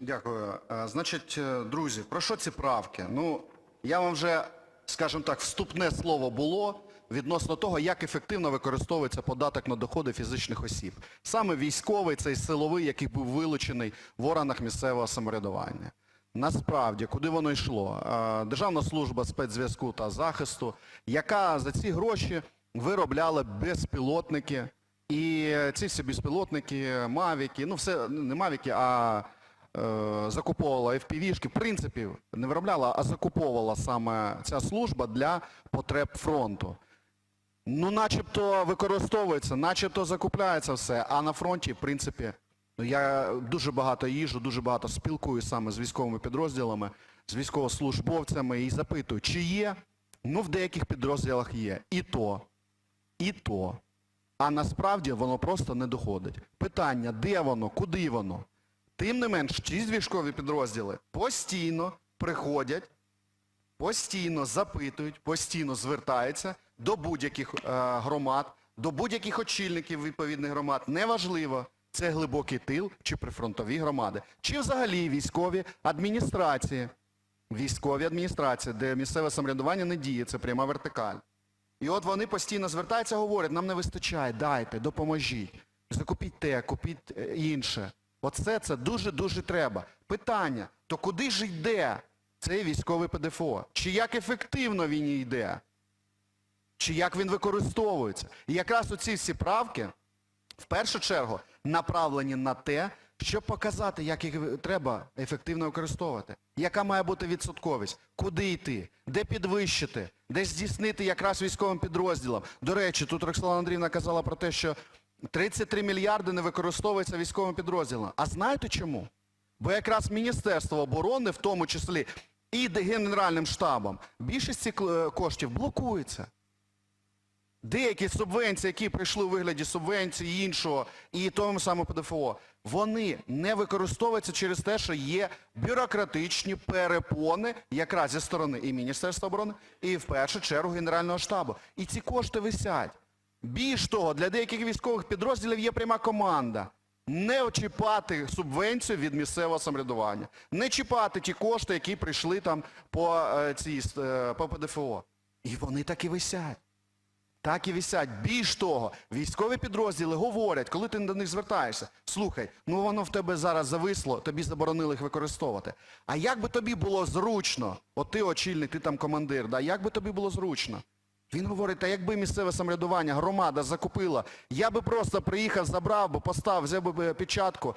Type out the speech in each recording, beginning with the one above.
Дякую. Е, Значить, е, друзі, про що ці правки? Ну, я вам вже, скажімо так, вступне слово було відносно того, як ефективно використовується податок на доходи фізичних осіб. Саме військовий, цей силовий, який був вилучений в органах місцевого самоврядування. Насправді, куди воно йшло? Е, Державна служба спецзв'язку та захисту, яка за ці гроші виробляла безпілотники, і ці всі безпілотники, мавіки, ну все, не мавіки, а закуповувала FPV-шки, в принципі, не виробляла, а закуповувала саме ця служба для потреб фронту. Ну, начебто використовується, начебто закупляється все, а на фронті, в принципі, ну, я дуже багато їжу, дуже багато спілкуюся саме з військовими підрозділами, з військовослужбовцями і запитую, чи є? Ну, в деяких підрозділах є. І то, і то. А насправді воно просто не доходить. Питання, де воно, куди воно? Тим не менш, ці військові підрозділи постійно приходять, постійно запитують, постійно звертаються до будь-яких е, громад, до будь-яких очільників відповідних громад. Неважливо, це глибокий тил чи прифронтові громади, чи взагалі військові адміністрації. Військові адміністрації, де місцеве самоврядування не діє, це пряма вертикаль. І от вони постійно звертаються, говорять, нам не вистачає, дайте, допоможіть. Закупіть те, купіть е, інше. Оце це дуже-дуже треба. Питання, то куди ж йде цей військовий ПДФО? Чи як ефективно він йде? Чи як він використовується? І якраз оці всі правки, в першу чергу, направлені на те, щоб показати, як їх треба ефективно використовувати. Яка має бути відсотковість? Куди йти? Де підвищити? Де здійснити якраз військовим підрозділам? До речі, тут Роксолана Андріївна казала про те, що 33 мільярди не використовується військовим підрозділом. А знаєте чому? Бо якраз Міністерство оборони, в тому числі і Генеральним штабом, більшість цих е, коштів блокується. Деякі субвенції, які прийшли у вигляді субвенції іншого і тому самому ПДФО, вони не використовуються через те, що є бюрократичні перепони якраз зі сторони і Міністерства оборони, і в першу чергу Генерального штабу. І ці кошти висять. Більш того, для деяких військових підрозділів є пряма команда. Не чіпати субвенцію від місцевого самоврядування. Не чіпати ті кошти, які прийшли там по, е, цій, е, по ПДФО. І вони так і висять. Так і висять. Більш того, військові підрозділи говорять, коли ти до них звертаєшся, слухай, ну воно в тебе зараз зависло, тобі заборонили їх використовувати. А як би тобі було зручно, от ти очільник, ти там командир, да, як би тобі було зручно? Він говорить, та якби місцеве самоврядування, громада закупила, я би просто приїхав, забрав би, поставив, взяв би печатку,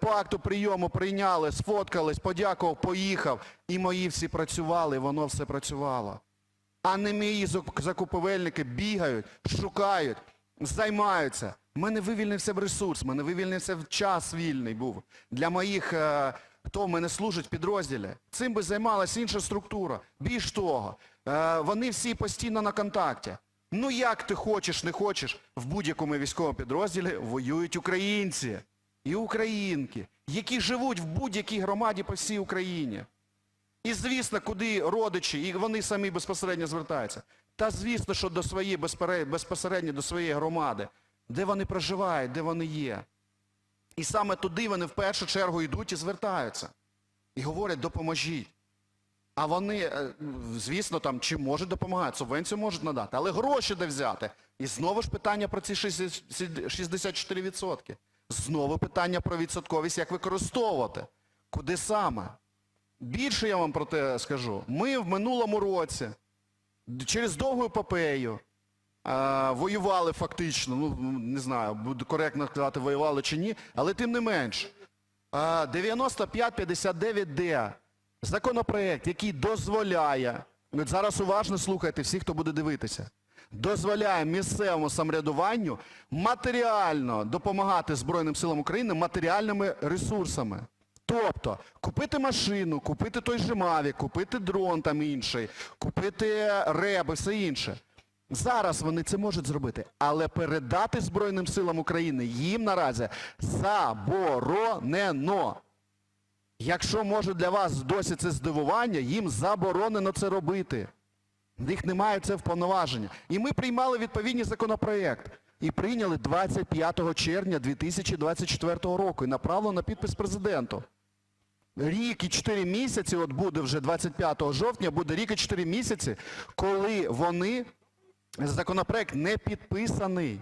по акту прийому прийняли, сфоткались, подякував, поїхав. І мої всі працювали, воно все працювало. А не мої зак- закупівельники бігають, шукають, займаються. У мене вивільнився ресурс, в мене вивільнився час вільний був. Для моїх, е, хто в мене служить в підрозділі. Цим би займалася інша структура. Більш того, е, вони всі постійно на контакті. Ну як ти хочеш, не хочеш, в будь-якому військовому підрозділі воюють українці і українки, які живуть в будь-якій громаді по всій Україні. І звісно, куди родичі, і вони самі безпосередньо звертаються. Та звісно, що до своєї безпосередньо до своєї громади, де вони проживають, де вони є. І саме туди вони в першу чергу йдуть і звертаються. І говорять, допоможіть. А вони, е, звісно, там чи можуть допомагати, субвенцію можуть надати, але гроші де взяти. І знову ж питання про ці 64%. Знову питання про відсотковість, як використовувати. Куди саме? Більше я вам про те скажу. Ми в минулому році через довгу епопею воювали фактично, ну не знаю, буде коректно сказати, воювали чи ні, але тим не менш. 9559Д законопроект, який дозволяє, зараз уважно слухайте всіх, хто буде дивитися, дозволяє місцевому самоврядуванню матеріально допомагати Збройним силам України матеріальними ресурсами. Тобто купити машину, купити той же Мавік, купити дрон там інший, купити реби, все інше. Зараз вони це можуть зробити, але передати Збройним силам України їм наразі заборонено. Якщо може для вас досі це здивування, їм заборонено це робити. Них немає це вповноваження. І ми приймали відповідний законопроєкт. І прийняли 25 червня 2024 року і направили на підпис президенту. рік і 4 місяці, от буде вже 25 жовтня, буде рік і 4 місяці, коли вони, законопроект не підписаний.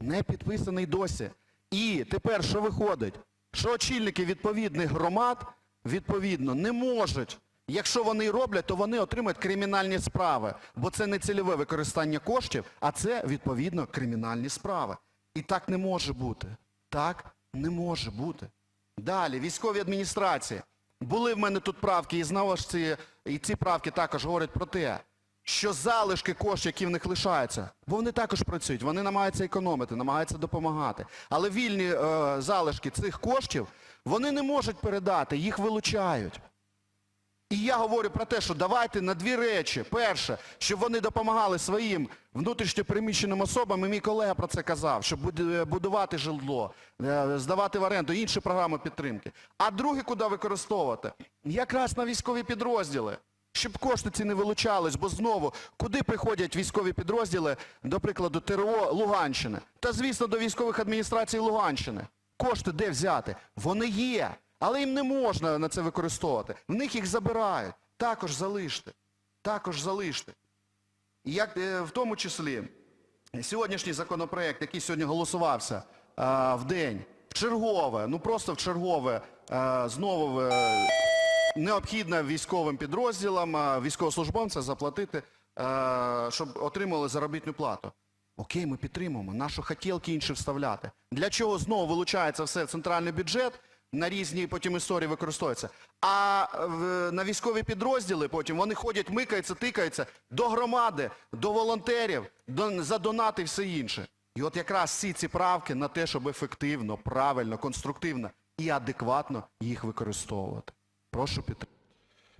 Не підписаний досі. І тепер що виходить? Що очільники відповідних громад, відповідно, не можуть, якщо вони роблять, то вони отримають кримінальні справи, бо це не цільове використання коштів, а це, відповідно, кримінальні справи. І так не може бути. Так не може бути. Далі, військові адміністрації. Були в мене тут правки, і знову ж ці, і ці правки також говорять про те, що залишки коштів, які в них лишаються, бо вони також працюють, вони намагаються економити, намагаються допомагати. Але вільні е, залишки цих коштів вони не можуть передати, їх вилучають. І я говорю про те, що давайте на дві речі. Перше, щоб вони допомагали своїм внутрішньопереміщеним особам, і мій колега про це казав, щоб будувати житло, е, здавати в оренду, інші програми підтримки. А друге, куди використовувати? Якраз на військові підрозділи. Щоб кошти ці не вилучались, бо знову, куди приходять військові підрозділи, до прикладу, ТРО Луганщини? Та, звісно, до військових адміністрацій Луганщини. Кошти де взяти? Вони є, але їм не можна на це використовувати. В них їх забирають. Також залиште. Також залиште. І як е, в тому числі сьогоднішній законопроект, який сьогодні голосувався е, в день, в чергове, ну просто в чергове, е, знову необхідно військовим підрозділам, військовослужбовцям заплатити, е, щоб отримали заробітну плату. Окей, ми підтримуємо. Нащо хотілки інші вставляти? Для чого знову вилучається все центральний бюджет, на різні потім історії використовується. А на військові підрозділи потім вони ходять, микаються, тикаються до громади, до волонтерів, до, за донати і все інше. І от якраз всі ці правки на те, щоб ефективно, правильно, конструктивно і адекватно їх використовувати. Прошу підтримати.